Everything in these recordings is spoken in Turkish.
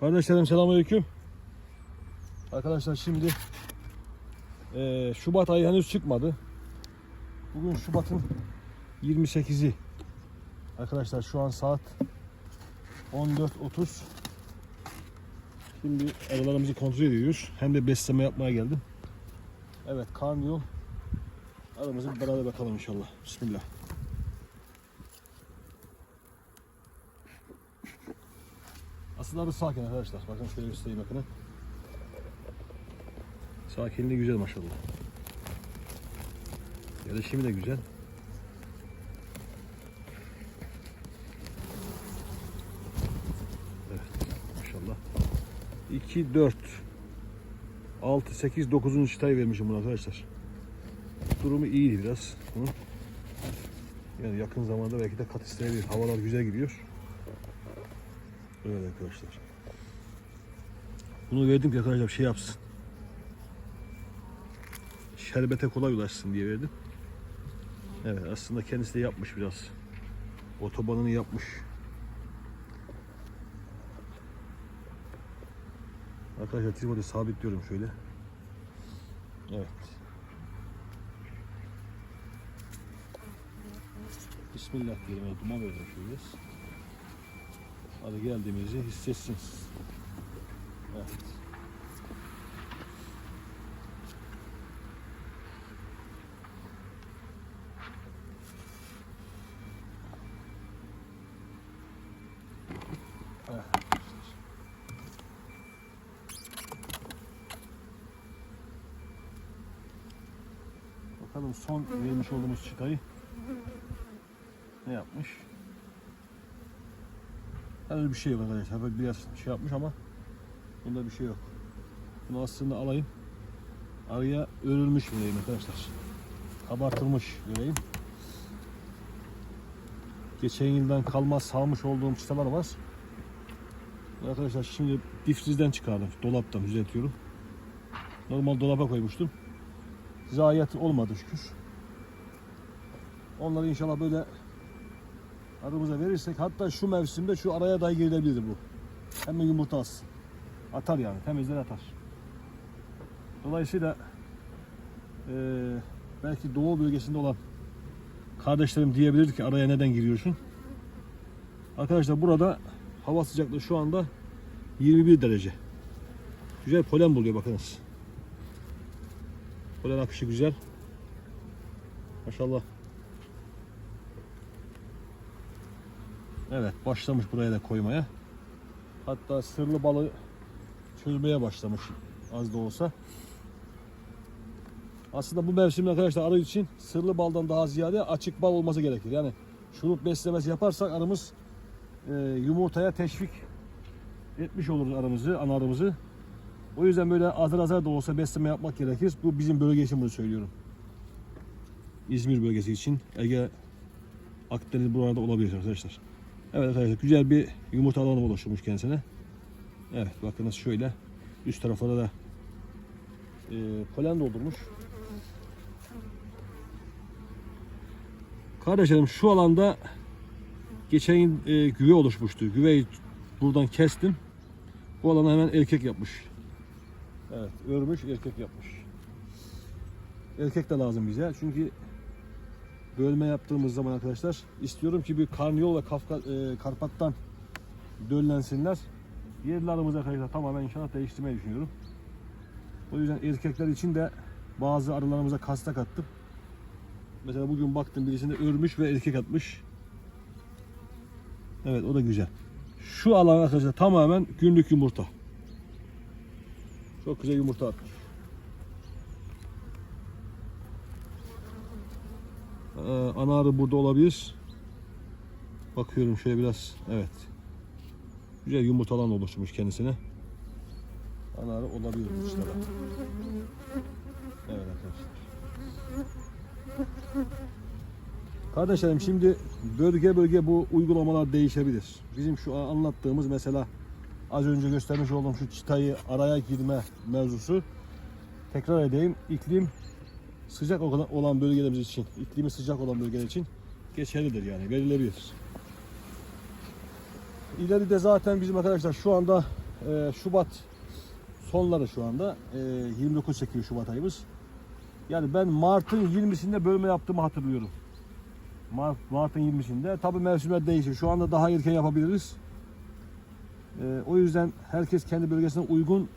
Kardeşlerim selamünaleyküm. Arkadaşlar şimdi eee, Şubat ayı henüz çıkmadı. Bugün Şubat'ın 28'i. Arkadaşlar şu an saat 14.30. Şimdi aralarımızı kontrol ediyoruz. Hem de besleme yapmaya geldim. Evet karnıyol. Aramızı beraber bakalım inşallah. Bismillah. Aslında arı sakin arkadaşlar. Bakın şöyle göstereyim bakın. Sakinliği güzel maşallah. Yerleşimi de güzel. Evet maşallah. 2, 4, 6, 8, 9. çıtayı vermişim buna arkadaşlar. Durumu iyiydi biraz. Yani yakın zamanda belki de kat isteyebilir. Havalar güzel gidiyor. Evet arkadaşlar. Bunu verdim ki arkadaşlar şey yapsın. Şerbete kolay ulaşsın diye verdim. Evet aslında kendisi de yapmış biraz. Otobanını yapmış. Arkadaşlar tripodu sabitliyorum şöyle. Evet. Bismillah diyelim. Duman verdim şöyle. Hadi geldiğimizi hissetsin. Evet. Evet. Bakalım son vermiş olduğumuz çıtayı ne yapmış? Henüz bir şey yok arkadaşlar. Biraz şey yapmış ama bunda bir şey yok. Bunu aslında alayım. Araya örülmüş vereyim arkadaşlar. Abartılmış vereyim. Geçen yıldan kalma salmış olduğum çıtalar var. Arkadaşlar şimdi difrizden çıkardım. Dolaptan düzeltiyorum. Normal dolaba koymuştum. Zayiat olmadı şükür. Onları inşallah böyle arımıza verirsek hatta şu mevsimde şu araya dahi girilebilir bu. Hemen yumurta atsın. Atar yani temizler atar. Dolayısıyla eee, belki doğu bölgesinde olan kardeşlerim diyebilir ki araya neden giriyorsun? Arkadaşlar burada hava sıcaklığı şu anda 21 derece. Güzel polen buluyor bakınız. Polen akışı güzel. Maşallah. Evet başlamış buraya da koymaya. Hatta sırlı balı çözmeye başlamış az da olsa. Aslında bu mevsimde arkadaşlar arı için sırlı baldan daha ziyade açık bal olması gerekir. Yani şurup beslemesi yaparsak arımız e, yumurtaya teşvik etmiş oluruz arımızı, ana arımızı. O yüzden böyle azar azar da olsa besleme yapmak gerekir. Bu bizim bölge için bunu söylüyorum. İzmir bölgesi için Ege Akdeniz buralarda olabilir arkadaşlar. Evet arkadaşlar güzel bir yumurta alanı oluşturmuş kendisine. Evet bakınız şöyle üst taraflara da e, polen doldurmuş. Kardeşlerim şu alanda geçen yıl e, güve oluşmuştu. Güveyi buradan kestim. Bu alanı hemen erkek yapmış. Evet örmüş erkek yapmış. Erkek de lazım bize çünkü bölme yaptığımız zaman arkadaşlar istiyorum ki bir karniyol ve Kafka, e, Karpat'tan döllensinler. Yerlerimizi arkadaşlar tamamen inşallah değiştirmeyi düşünüyorum. O yüzden erkekler için de bazı arılarımıza kastak attım. Mesela bugün baktım birisinde örmüş ve erkek atmış. Evet o da güzel. Şu alan arkadaşlar tamamen günlük yumurta. Çok güzel yumurta atmış. Ee, ana burada olabilir. Bakıyorum şöyle biraz. Evet. Güzel yumurtalan oluşturmuş kendisine. Ana arı olabilir bu dışlara. Evet arkadaşlar. Kardeşlerim şimdi bölge bölge bu uygulamalar değişebilir. Bizim şu an anlattığımız mesela az önce göstermiş olduğum şu çıtayı araya girme mevzusu tekrar edeyim iklim sıcak olan- bölgelerimiz için iklimi sıcak olan bölgeler için geçerlidir yani verilebilir. İleride zaten bizim arkadaşlar şu anda e, Şubat sonları şu anda. E, 29 çekiyor Şubat ayımız. Yani ben Mart'ın 20'sinde bölme yaptığımı hatırlıyorum. Mart, Mart'ın 20'sinde. Tabii mevsimler değişir. Şu anda daha erken yapabiliriz. E, o yüzden herkes kendi bölgesine uygun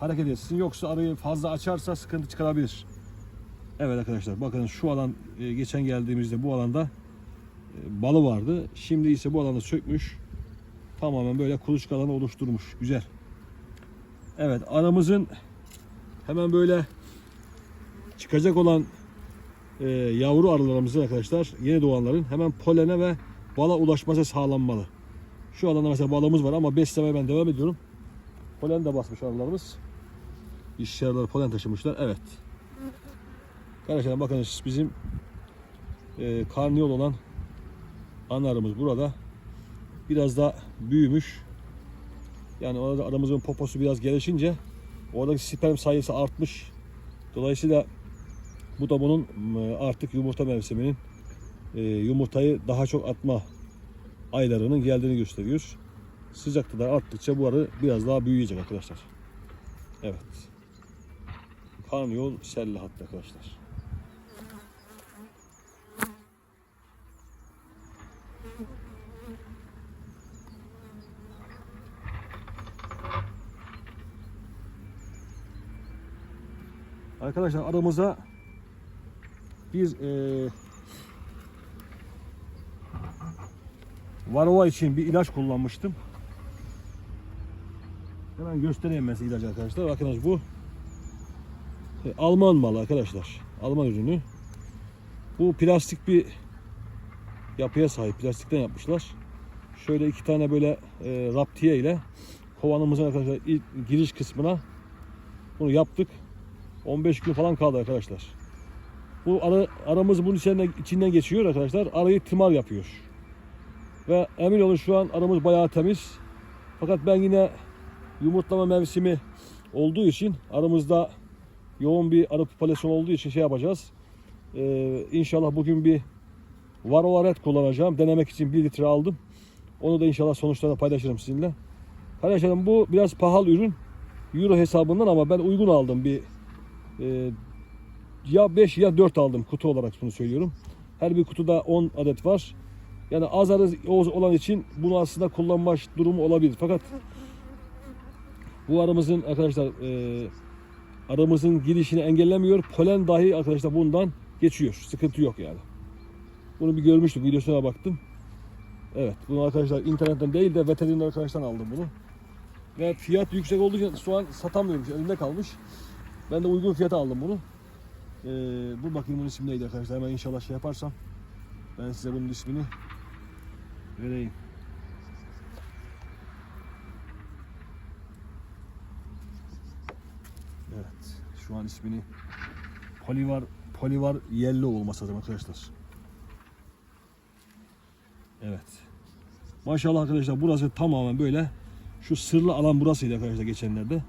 hareket etsin. Yoksa arayı fazla açarsa sıkıntı çıkarabilir. Evet arkadaşlar bakın şu alan e, geçen geldiğimizde bu alanda e, balı vardı. Şimdi ise bu alanı sökmüş. Tamamen böyle kuluçka alanı oluşturmuş. Güzel. Evet aramızın hemen böyle çıkacak olan e, yavru arılarımızın arkadaşlar yeni doğanların hemen polene ve bala ulaşması sağlanmalı. Şu alanda mesela balımız var ama beslemeye ben devam ediyorum. Polen de basmış arılarımız. Arıları polen taşımışlar. Evet. Arkadaşlar bakın bizim e, karniyol olan ana arımız burada. Biraz da büyümüş. Yani orada aramızın poposu biraz gelişince oradaki sperm sayısı artmış. Dolayısıyla bu da bunun e, artık yumurta mevsiminin e, yumurtayı daha çok atma aylarının geldiğini gösteriyor. Sıcaklığı da arttıkça bu arı biraz daha büyüyecek arkadaşlar. Evet. Karnıyol selle hattı arkadaşlar. Arkadaşlar aramıza bir e, varroa için bir ilaç kullanmıştım. Hemen göstereyim ben ilacı arkadaşlar. Bakınız bu Alman malı arkadaşlar. Alman ürünü. Bu plastik bir yapıya sahip. Plastikten yapmışlar. Şöyle iki tane böyle e, raptiye ile kovanımızın arkadaşlar giriş kısmına bunu yaptık. 15 gün falan kaldı arkadaşlar. Bu arı, aramız bunun içinden, içinden geçiyor arkadaşlar. Arayı tımar yapıyor. Ve emin olun şu an aramız bayağı temiz. Fakat ben yine yumurtlama mevsimi olduğu için aramızda yoğun bir arı popülasyonu olduğu için şey yapacağız. Ee, inşallah bugün bir Varroa Red kullanacağım. Denemek için 1 litre aldım. Onu da inşallah sonuçlarını paylaşırım sizinle. Arkadaşlarım bu biraz pahalı ürün. Euro hesabından ama ben uygun aldım bir e, ya 5 ya 4 aldım kutu olarak bunu söylüyorum. Her bir kutuda 10 adet var. Yani az arı olan için bunu aslında kullanma durumu olabilir. Fakat bu aramızın arkadaşlar e, aramızın girişini engellemiyor. Polen dahi arkadaşlar bundan geçiyor. Sıkıntı yok yani. Bunu bir görmüştük. Videosuna baktım. Evet. Bunu arkadaşlar internetten değil de veteriner arkadaştan aldım bunu. Ve fiyat yüksek olduğu için şu an satamıyorum. Elimde kalmış. Ben de uygun fiyata aldım bunu. Ee, bu bakayım bunun ismi neydi arkadaşlar. Hemen inşallah şey yaparsam ben size bunun ismini vereyim. Evet. Şu an ismini Polivar Polivar Yellow olması lazım arkadaşlar. Evet. Maşallah arkadaşlar burası tamamen böyle şu sırlı alan burasıydı arkadaşlar geçenlerde.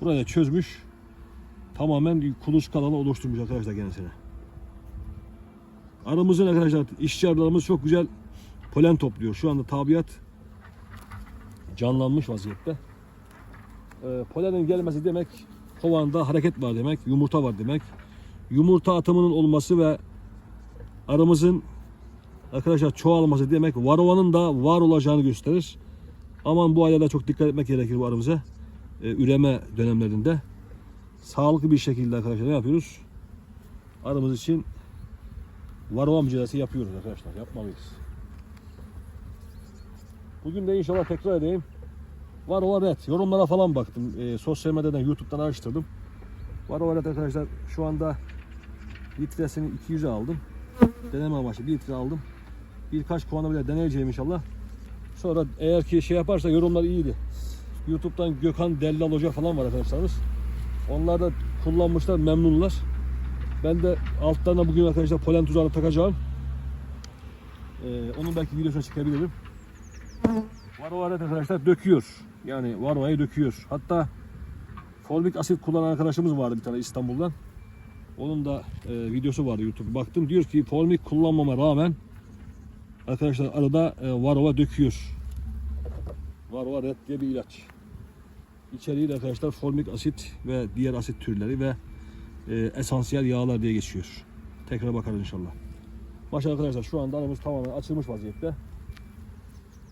Burayı da çözmüş. Tamamen kuluçka alanı oluşturmuş arkadaşlar kendisine. Aramızın arkadaşlar işçi arılarımız çok güzel polen topluyor. Şu anda tabiat canlanmış vaziyette. Ee, polenin gelmesi demek kovanda hareket var demek, yumurta var demek. Yumurta atımının olması ve aramızın arkadaşlar çoğalması demek varovanın da var olacağını gösterir. Aman bu aylarda çok dikkat etmek gerekir bu arımıza. Ee, üreme dönemlerinde. Sağlıklı bir şekilde arkadaşlar ne yapıyoruz? Arımız için varova mücadelesi yapıyoruz arkadaşlar. Yapmalıyız. Bugün de inşallah tekrar edeyim. Varova Red. Yorumlara falan baktım. Ee, sosyal medyadan, YouTube'dan araştırdım. Varova Red arkadaşlar şu anda litresini 200'e aldım. Deneme amaçlı 1 litre aldım. Birkaç kovanı bile deneyeceğim inşallah. Sonra eğer ki şey yaparsa yorumlar iyiydi. YouTube'dan Gökhan Dellal Hoca falan var arkadaşlarımız. Onlar da kullanmışlar, memnunlar. Ben de altlarına bugün arkadaşlar polen tuzağını takacağım. Ee, onun belki videosuna çekebilirim. Varroa Red arkadaşlar döküyor. Yani varroayı döküyor. Hatta folvik asit kullanan arkadaşımız vardı bir tane İstanbul'dan. Onun da e, videosu vardı YouTube'a baktım. Diyor ki folvik kullanmama rağmen arkadaşlar arada e, varroa döküyor. Varroa Red diye bir ilaç. İçeriği de arkadaşlar formik asit ve diğer asit türleri ve e, esansiyel yağlar diye geçiyor. Tekrar bakarız inşallah. Maşallah arkadaşlar şu anda arımız tamamen açılmış vaziyette.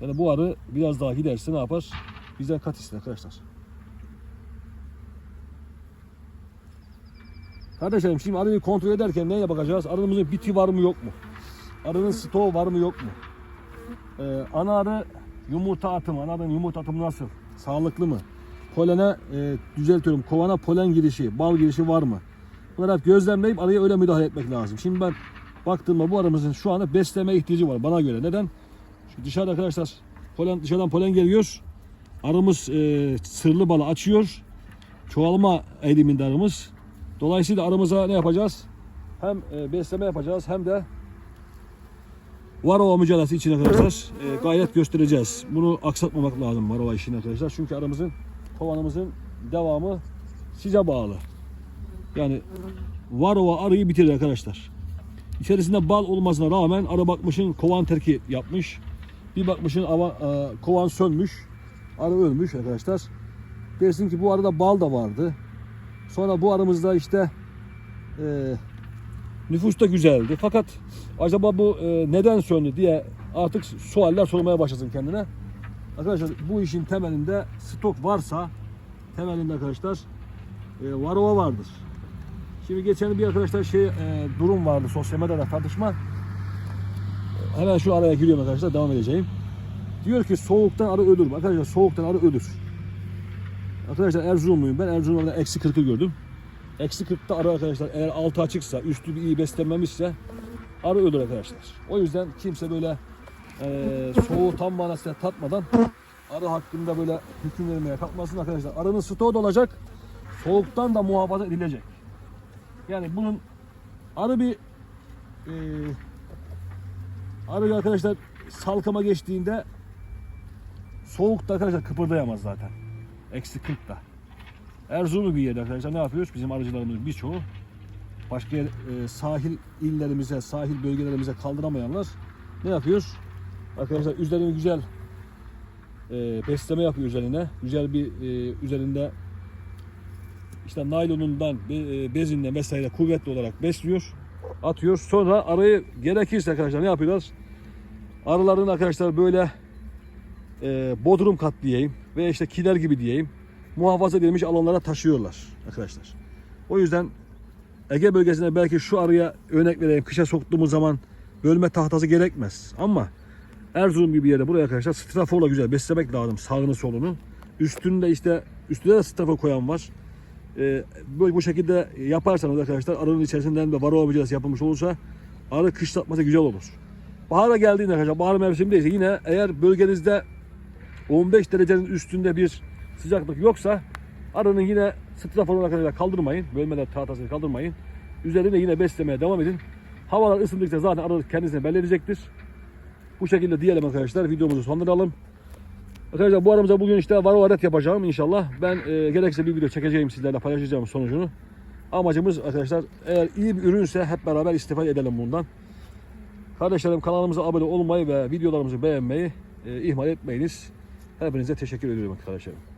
Yani bu arı biraz daha giderse ne yapar? Bizden kat ister arkadaşlar. Kardeşlerim şimdi arıyı kontrol ederken neye bakacağız? Arımızın biti var mı yok mu? Arının stoğu var mı yok mu? Ee, ana arı yumurta atımı, ana arının yumurta atımı nasıl? Sağlıklı mı? Polene e, düzeltiyorum. Kovana polen girişi, bal girişi var mı? Bunları hep gözlemleyip arıya öyle müdahale etmek lazım. Şimdi ben baktığımda bu arımızın şu anda besleme ihtiyacı var bana göre. Neden? Dışarıda arkadaşlar polen dışarıdan polen geliyor. Arımız e, sırlı balı açıyor. Çoğalma eğiliminde arımız. Dolayısıyla aramıza ne yapacağız? Hem e, besleme yapacağız hem de Varova mücadelesi için arkadaşlar e, gayret göstereceğiz. Bunu aksatmamak lazım Varova işini arkadaşlar. Çünkü aramızın, kovanımızın devamı size bağlı. Yani Varova arıyı bitirir arkadaşlar. İçerisinde bal olmasına rağmen arı bakmışın kovan terki yapmış. Bir bakmışın ava, e, kovan sönmüş. Arı ölmüş arkadaşlar. Dersin ki bu arada bal da vardı. Sonra bu aramızda işte e, nüfus da güzeldi. Fakat acaba bu e, neden söndü diye artık sualler sormaya başlasın kendine. Arkadaşlar bu işin temelinde stok varsa temelinde arkadaşlar e, varova vardır. Şimdi geçen bir arkadaşlar şey e, durum vardı sosyal medyada tartışma. Hemen şu araya giriyorum arkadaşlar devam edeceğim. Diyor ki soğuktan arı ölür? Arkadaşlar soğuktan arı ölür. Arkadaşlar Erzurumluyum ben. Erzurum'da eksi 40'ı gördüm. Eksi 40'ta arı arkadaşlar eğer altı açıksa, üstü bir iyi beslenmemişse arı ölür arkadaşlar. O yüzden kimse böyle e, soğuğu tam manasıyla tatmadan arı hakkında böyle hüküm vermeye kalkmasın arkadaşlar. Arının stoğu da olacak. Soğuktan da muhafaza edilecek. Yani bunun arı bir e, arı arkadaşlar salkama geçtiğinde soğukta arkadaşlar kıpırdayamaz zaten. Eksi 40'ta. Erzurumlu bir yerde arkadaşlar ne yapıyoruz? Bizim arıcılarımızın birçoğu başka yer, e, sahil illerimize, sahil bölgelerimize kaldıramayanlar ne yapıyor? Arkadaşlar üzerine güzel e, besleme yapıyor üzerine. Güzel bir e, üzerinde işte naylonundan, e, bezinden vesaire kuvvetli olarak besliyor. Atıyor. Sonra arayı gerekirse arkadaşlar ne yapıyorlar? Arıların arkadaşlar böyle e, bodrum kat diyeyim veya işte kiler gibi diyeyim muhafaza edilmiş alanlara taşıyorlar arkadaşlar. O yüzden Ege bölgesinde belki şu arıya örnek vereyim kışa soktuğumuz zaman bölme tahtası gerekmez. Ama Erzurum gibi yerde buraya arkadaşlar straforla güzel beslemek lazım sağını solunu. Üstünde işte üstüne de strafor koyan var. Ee, böyle bu şekilde yaparsanız arkadaşlar arının içerisinden de varroa mücadelesi yapılmış olursa arı kışlatması güzel olur. Bahara geldiğinde arkadaşlar bahar mevsimindeyse yine eğer bölgenizde 15 derecenin üstünde bir sıcaklık yoksa arının yine straforuna arkadaşlar kaldırmayın. Bölmeler tahtasını kaldırmayın. Üzerine yine beslemeye devam edin. Havalar ısındıkça zaten arı kendisini belli. Bu şekilde diyelim arkadaşlar videomuzu sonlandıralım. Arkadaşlar bu aramızda bugün işte var adet yapacağım inşallah. Ben e, gerekirse bir video çekeceğim sizlerle paylaşacağım sonucunu. Amacımız arkadaşlar eğer iyi bir ürünse hep beraber istifade edelim bundan. Kardeşlerim kanalımıza abone olmayı ve videolarımızı beğenmeyi e, ihmal etmeyiniz. Hepinize teşekkür ediyorum arkadaşlarım.